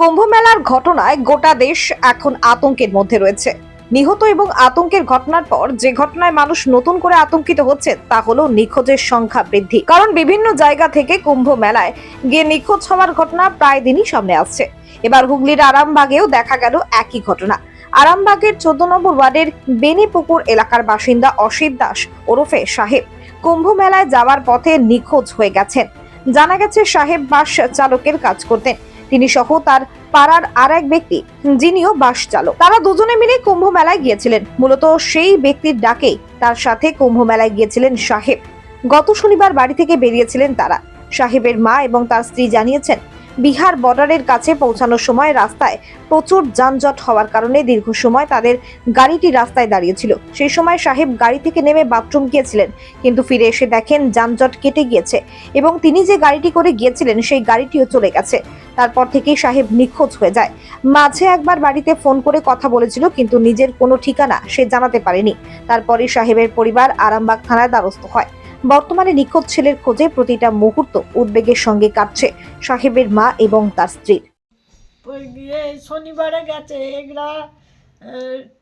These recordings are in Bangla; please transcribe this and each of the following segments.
কুম্ভ মেলার ঘটনায় গোটা দেশ এখন আতঙ্কের মধ্যে রয়েছে। নিহত এবং আতঙ্কের ঘটনার পর যে ঘটনায় মানুষ নতুন করে আতঙ্কিত হচ্ছে, তা হলো নিখোঁজের সংখ্যা বৃদ্ধি। কারণ বিভিন্ন জায়গা থেকে কুম্ভ মেলায় গিয়ে নিখোঁজ হওয়ার ঘটনা প্রায় দিনই সামনে আসছে। এবার হুগলির আরামবাগেও দেখা গেল একই ঘটনা। আরামবাগের চোদ্দ নম্বর ওয়ার্ডের বেনিপুকুর এলাকার বাসিন্দা অসিত দাস ওরফে সাহেব কুম্ভ মেলায় যাওয়ার পথে নিখোঁজ হয়ে গেছেন। জানা গেছে, সাহেব বাস চালকের কাজ করতেন। তিনি সহ তার পাড়ার আর এক ব্যক্তি, যিনিও বাস চালক। তারা দুজনে মিলে কুম্ভ মেলায় গিয়েছিলেন। মূলত সেই ব্যক্তির ডাকেই তার সাথে কুম্ভ মেলায় গিয়েছিলেন সাহেব। গত শনিবার বাড়ি থেকে বেরিয়েছিলেন তারা। সাহেবের মা এবং তার স্ত্রী জানিয়েছেন বিহার বর্ডারের কাছে পৌঁছানোর সময় রাস্তায় প্রচুর যানজট হওয়ার কারণে দীর্ঘ সময় তাদের গাড়িটি রাস্তায় দাঁড়িয়েছিল। সেই সময় সাহেব গাড়ি থেকে নেমে বাথরুম গিয়েছিলেন, কিন্তু ফিরে এসে দেখেন যানজট কেটে গিয়েছে এবং তিনি যে গাড়িটি করে গিয়েছিলেন সেই গাড়িটিও চলে গেছে। তারপর থেকেই সাহেব নিখোঁজ হয়ে যায়। মাঝে একবার বাড়িতে ফোন করে কথা বলেছিল, কিন্তু নিজের কোনো ঠিকানা সে জানাতে পারেনি। তারপরে সাহেবের পরিবার আরামবাগ থানায় দ্বারস্থ হয়। বর্তমানে নিখোঁজ ছেলের খোঁজে প্রতিটা মুহূর্ত উদ্বেগের সঙ্গে কাটছে সাহেবের মা এবং তার স্ত্রীর গিয়ে শনিবারে গেছে এগুলা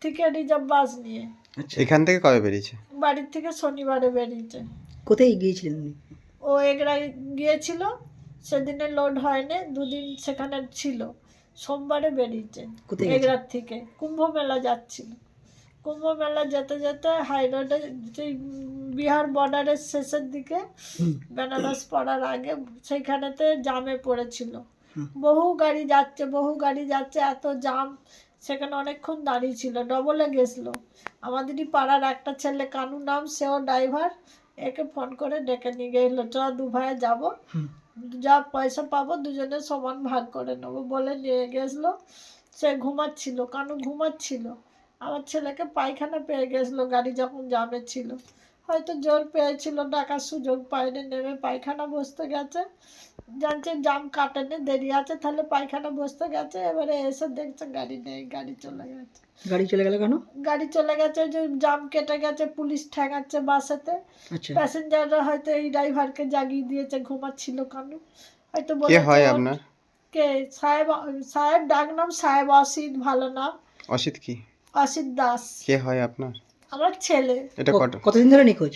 থেকে রিজার্ভ বাস নিয়ে। আচ্ছা। এখান থেকে কবে বেরিয়েছে? বাড়ির থেকে শনিবারে বেরিয়েছে। কোথায় গিয়েছিলেন উনি? ও এগরা গিয়েছিল সেদিনে লোড হয়নি দুদিন সেখানে ছিল। সোমবারে বেরিয়েছে কোথায় এগরার থেকে কুম্ভ মেলা যাচ্ছিল। কুম্ভ মেলা যেতে যেতে হাই রোডে সেই বিহার বর্ডারের শেষের দিকে বেনারস পড়ার আগে সেইখানেতে জামে পড়েছিল। বহু গাড়ি যাচ্ছে বহু গাড়ি যাচ্ছে এত জাম সেখানে অনেকক্ষণ দাঁড়িয়ে ছিল ডবলে গেছিল। আমাদেরই পাড়ার একটা ছেলে কানু নাম সেও ড্রাইভার একে ফোন করে ডেকে নিয়ে গেলো চ দু ভাইয়ে যাব। যা পয়সা পাবো দুজনে সমান ভাগ করে নেব। বলে নিয়ে গেছিল সে ঘুমাচ্ছিল কানু ঘুমাচ্ছিল। আমার ছেলেকে পায়খানা পেয়ে গেছিল গাড়ি যখন জামে ছিল। হয়তো জোর পেয়েছিল ডাকার সুযোগ পায়নি নেমে পায়খানা বসতে গেছে। জানছে জাম কাটেনি দেরি আছে তাহলে পায়খানা বসতে গেছে এবারে এসে দেখছে গাড়ি নেই গাড়ি চলে গেছে। গাড়ি চলে গেল কেন? গাড়ি চলে গেছে যে জাম কেটে গেছে পুলিশ ঠেকাচ্ছে বাসেতে। আচ্ছা। প্যাসেঞ্জাররা হয়তো এই ড্রাইভারকে জাগিয়ে দিয়েছে ঘুমাচ্ছিল কানু? হয়তো কে হয় আপনার? কে? সাহেব সাহেব ডাক নাম সাহেব অসিত ভালো নাম। অসিত কি? অসিত দাস। কে হয় আপনার? আমার ছেলে। এটা কত কতদিন ধরে নিখোঁজ?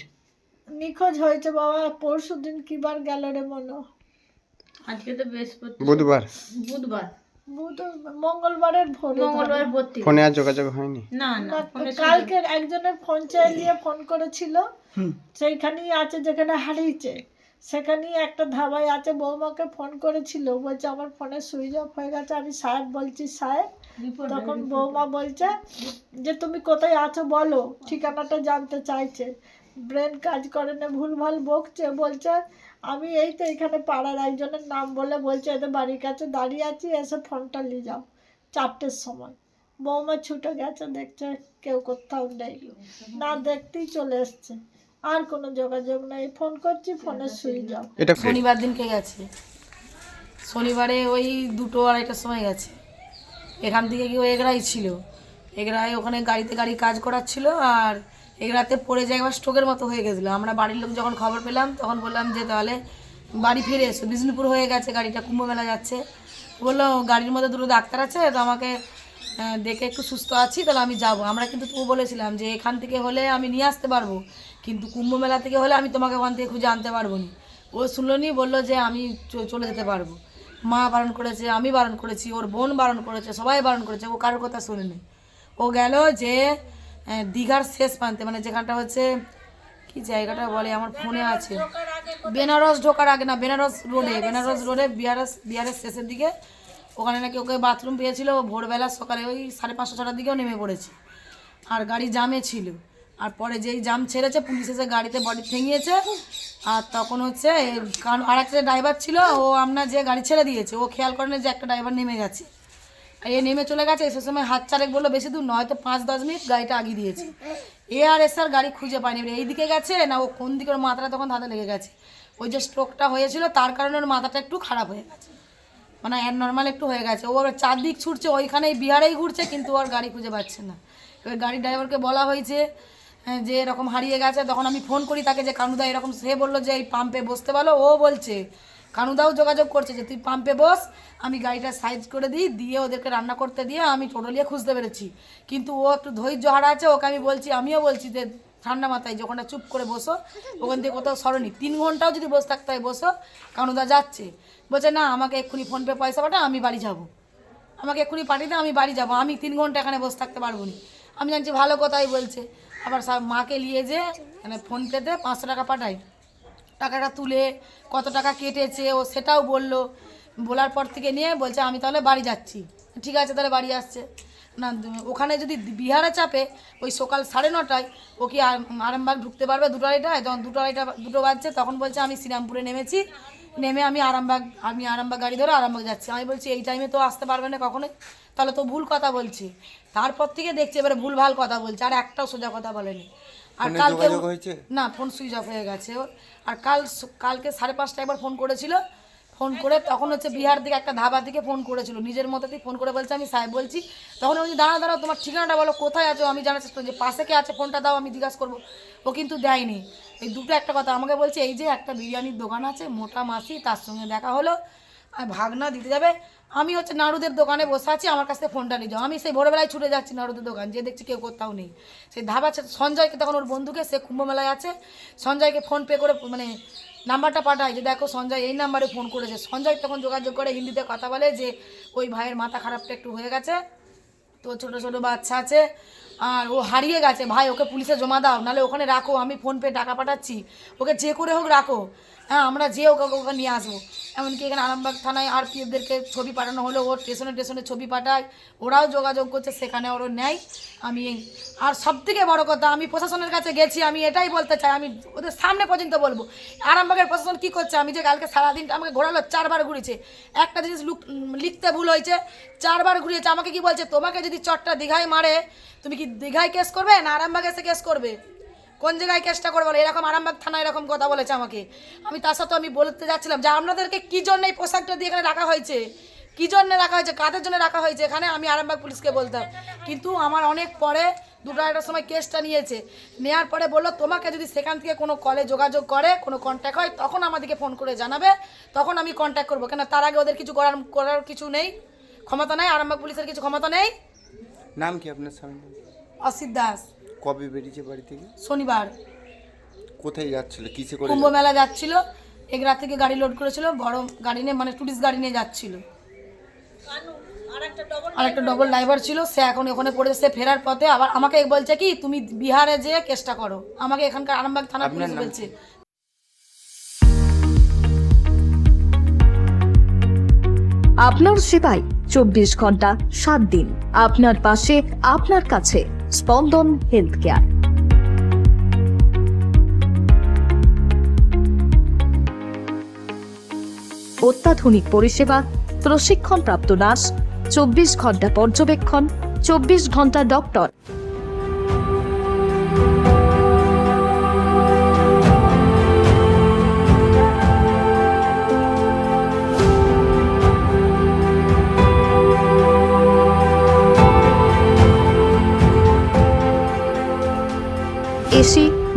নিখোঁজ হয়েছে বাবা পরশু দিন কিবার গেল রে মনো? আজকে তো বৃহস্পতি বুধবার। বুধবার। বুধ মঙ্গলবারের ভোরে মঙ্গলবার ফোনে আর যোগাযোগ হয়নি? না না না, কালকে একজনের ফোন চাইলিয়ে ফোন করেছিল। সেইখানেই আছে যেখানে হারিয়েছে। সেখানেই একটা ধাবায় আছে বৌমাকে ফোন করেছিল। বলছে আমার ফোনে সুইচ অফ হয়ে গেছে। আমি সাহেব বলছি সাহেব তখন বৌমা বলছে যে তুমি কোথায় আছো বলো ঠিকানাটা জানতে চাইছে। ব্রেন কাজ করে না ভুলভাল বকছে বলছে আমি এই তো এখানে পাড়ার একজনের নাম বলে বলছে এদের বাড়ির কাছে দাঁড়িয়ে আছি এসে ফোনটা নিয়ে যাও। চারটের সময়। বৌমা ছুটে গেছে দেখছে কেউ কোথাও নেই। না দেখতেই চলে এসছে। আর কোনো যোগাযোগ নাই। ফোন করছি ফোনে শুয়ে যাও। এটা শনিবার দিনকে গেছে। শনিবারে ওই দুটো আড়াইটার সময় গেছে। এখান থেকে কি ও এগরাই ছিল। এগরাই ওখানে গাড়িতে গাড়ি কাজ করাচ্ছিল আর এগরাতে পড়ে যায় একবার স্ট্রোকের মতো হয়ে গেছিল। আমরা বাড়ির লোক যখন খবর পেলাম তখন বললাম যে তাহলে বাড়ি ফিরে এসো। বিষ্ণুপুর হয়ে গেছে গাড়িটা কুম্ভ মেলা যাচ্ছে। বলল গাড়ির মধ্যে দুটো ডাক্তার আছে তো আমাকে দেখে একটু সুস্থ আছি, তাহলে আমি যাব। আমরা কিন্তু তবু বলেছিলাম যে এখান থেকে হলে আমি নিয়ে আসতে পারব। কিন্তু কুম্ভ মেলা থেকে হলে আমি তোমাকে ওখান থেকে খুঁজে আনতে পারব না। ও শুনলো নি বলল যে আমি চলে যেতে পারব। মা বারণ করেছে, আমি বারণ করেছি, ওর বোন বারণ করেছে, সবাই বারণ করেছে, ও কারোর কথা শোনেনি। ও গেল যে দীঘার শেষ প্রান্তে মানে যেখানটা হচ্ছে, কি জায়গাটা বলে, আমার ফোনে আছে। বেনারস ঢোকার আগে না, বেনারস রোডে বেনারস রোডে বিআরএস বিআরএস শেষের দিকে ওখানে নাকি ওকে বাথরুম পেয়েছিল, ভোরবেলা সকালে ওই সাড়ে পাঁচটা ছটার দিকেও নেমে পড়েছে। আর গাড়ি জামে ছিল। আর পরে যেই জাম ছেড়েছে, পুলিশ এসে গাড়িতে বডি ঠেঙিয়েছে। আর তখন হচ্ছে কারণ আর একটা ড্রাইভার ছিল, ও আপনার যে গাড়ি ছেড়ে দিয়েছে, ও খেয়াল করেনি যে একটা ড্রাইভার নেমে গেছে। আর এ নেমে চলে গেছে সে সময় হাত চারেক বলল, বেশি দূর নয়তো পাঁচ দশ মিনিট গাড়িটা আগিয়ে দিয়েছে। এ আর এস আর গাড়ি খুঁজে পায়নি। এই দিকে গেছে, না ও কোন দিকে, ওর মাথাটা তখন ধাতে লেগে গেছে। ওই যে স্ট্রোকটা হয়েছিল, তার কারণে ওর মাথাটা একটু খারাপ হয়ে গেছে। মানে নর্মাল একটু হয়ে গেছে। ও আবার চারদিক ছুটছে ওইখানেই বিহারেই ঘুরছে কিন্তু ওর গাড়ি খুঁজে পাচ্ছে না। এবার গাড়ির ড্রাইভারকে বলা হয়েছে হ্যাঁ, যে এরকম হারিয়ে গেছে তখন আমি ফোন করি তাকে যে কানুদা এরকম সে বলল যে এই পাম্পে বসতে বলো ও বলছে কানুদাও যোগাযোগ করছে যে তুই পাম্পে বস আমি গাড়িটা সাইজ করে দিই দিয়ে ওদেরকে রান্না করতে দিয়ে আমি টোটো নিয়ে খুঁজতে পেরেছি। কিন্তু ও একটু ধৈর্য হারা আছে ওকে আমি বলছি আমিও বলছি যে ঠান্ডা মাথায় যে ওখানে চুপ করে বসো ওখান থেকে কোথাও সরনি। তিন ঘন্টাও যদি বসে থাকতে হয় বসো কানুদা যাচ্ছে। বলছে, না, আমাকে এক্ষুনি ফোনপে পয়সা পাঠা আমি বাড়ি যাব। আমাকে এক্ষুনি পাঠিয়ে আমি বাড়ি যাব। আমি তিন ঘণ্টা এখানে বসে থাকতে পারব না। আমি জানছি ভালো কথাই বলছে। আবার সব মাকে নিয়ে যে মানে ফোনপেতে পাঁচশো টাকা পাঠাই। টাকাটা তুলে কত টাকা কেটেছে, ও সেটাও বলল। বলার পর থেকে নিয়ে বলছে, আমি তাহলে বাড়ি যাচ্ছি। ঠিক আছে, তাহলে বাড়ি আসছে। না, ওখানে যদি বিহারে চাপে, ওই সকাল সাড়ে নটায়, ও কি আর- আরামবাগ ঢুকতে পারবে দুটো আড়াইটায়? যখন দুটো আড়াইটা দুটো বাজছে, তখন বলছে, আমি শ্রীরামপুরে নেমেছি। নেমে আমি আরামবাগ আমি আরামবাগ গাড়ি ধরে আরামবাগ যাচ্ছি। আমি বলছি এই টাইমে তো আসতে পারবে না কখনোই তাহলে তো ভুল কথা বলছি। তারপর থেকে দেখছি এবারে ভুল ভালো কথা বলছে আর একটাও সোজা কথা বলেনি। আর কালকে না ফোন সুইচ অফ হয়ে গেছে ওর। আর কাল কালকে সাড়ে পাঁচটা একবার ফোন করেছিল ফোন করে তখন হচ্ছে বিহার দিকে একটা ধাবা থেকে ফোন করেছিল। নিজের মতো দিয়ে ফোন করে বলছে আমি সাহেব বলছি। তখন বলছি, দাঁড়া দাঁড়াও তোমার ঠিকানাটা বলো কোথায় আছো? আমি জানার চেষ্টা যে পাশে কে আছে ফোনটা দাও আমি জিজ্ঞাসা করব। ও কিন্তু দেয়নি। এই দুটো একটা কথা আমাকে বলছে এই যে একটা বিরিয়ানির দোকান আছে মোটা মাসি তার সঙ্গে দেখা হলো। আর ভাগনা দিতে যাবে। আমি হচ্ছে নাড়ুদের দোকানে বসে আছি, আমার কাছ থেকে ফোনটা নিয়ে যাও। আমি সেই ভোরবেলায় ছুটে যাচ্ছি নাড়ুদের দোকান, যে দেখছি কেউ কোথাও নেই। সেই ধাবা সঞ্জয়কে তখন ওর বন্ধুকে, সে কুম্ভমেলায় আছে। সঞ্জয়কে ফোন পে করে মানে নাম্বারটা পাঠায় যে, দেখো সঞ্জয়, এই নাম্বারে ফোন করেছে। সঞ্জয় তখন যোগাযোগ করে, হিন্দিতে কথা বলে যে, ওই ভাইয়ের মাথা খারাপটা একটু হয়ে গেছে। তো ছোট ছোট বাচ্চা আছে, আর ও হারিয়ে গেছে। ভাই, ওকে পুলিশে জমা দাও, নাহলে ওখানে রাখো, আমি ফোনপে টাকা পাঠাচ্ছি। ওকে যে করে হোক রাখো। হ্যাঁ আমরা যে ওকে ওকে নিয়ে আসব। এমনকি এখানে আরামবাগ থানায় আর পিএফদেরকে ছবি পাঠানো হলো ওর স্টেশনে স্টেশনে ছবি পাঠায়, ওরাও যোগাযোগ করছে, সেখানে ওরও নেয় আমি, আর সব থেকে বড় কথা, আমি প্রশাসনের কাছে গেছি, আমি এটাই বলতে চাই, আমি ওদের সামনে পর্যন্ত বলব, আরামবাগের প্রশাসন কি করছে? আমি যে কালকে সারাদিন আমাকে ঘোরালো, চারবার ঘুরেছে। একটা জিনিস লুক- লিখতে ভুল হয়েছে, চারবার ঘুরিয়েছে, আমাকে কি বলছে? তোমাকে যদি চটটা দীঘায় মারে, তুমি কি দীঘায় কেস করবে না আরামবাগ এসে কেস করবে? কোন জায়গায় কেসটা করব বলো? এরকম আরামবাগ থানায় এরকম কথা বলেছে আমাকে। আমি তার সাথে আমি বলতে যাচ্ছিলাম যে আপনাদেরকে কী জন্য এই পোশাকটা দিয়ে এখানে রাখা হয়েছে? কী জন্য রাখা হয়েছে? কাদের জন্য রাখা হয়েছে? এখানে আমি আরামবাগ পুলিশকে বলতাম। কিন্তু আমার অনেক পরে দুটো আড়াইটার সময় কেসটা নিয়েছে। নেওয়ার পরে বলল তোমাকে যদি সেখান থেকে কোনো কলে যোগাযোগ করে কোনো কন্ট্যাক্ট হয় তখন আমাদেরকে ফোন করে জানাবে। তখন আমি কন্ট্যাক্ট করব। কেন তার আগে ওদের কিছু করার করার কিছু নেই? ক্ষমতা নেই? আরামবাগ পুলিশের কিছু ক্ষমতা নেই? নাম কি আপনার স্বামীর অসিত দাস। কবে বেরিয়েছে বাড়ি থেকে? শনিবার। কোথায় যাচ্ছিল? কিসে করে কুম্ভ মেলা যাচ্ছিল? এগরা থেকে গাড়ি লোড করেছিল বড় গাড়ি নিয়ে মানে টুরিস্ট গাড়ি নিয়ে যাচ্ছিল। আর একটা ডবল ড্রাইভার ছিল সে এখন ওখানে পড়ে সে ফেরার পথে আবার আমাকে বলছে কি তুমি বিহারে যেয়ে কেসটা করো। আমাকে এখানকার আরামবাগ থানা পুলিশ বলছে। আপনার সেবায় চব্বিশ ঘণ্টা সাত দিন। আপনার পাশে আপনার কাছে। স্পন্দন হেলথ কেয়ার অত্যাধুনিক পরিষেবা প্রশিক্ষণপ্রাপ্ত নার্স চব্বিশ ঘণ্টা পর্যবেক্ষণ চব্বিশ ঘণ্টা doctor.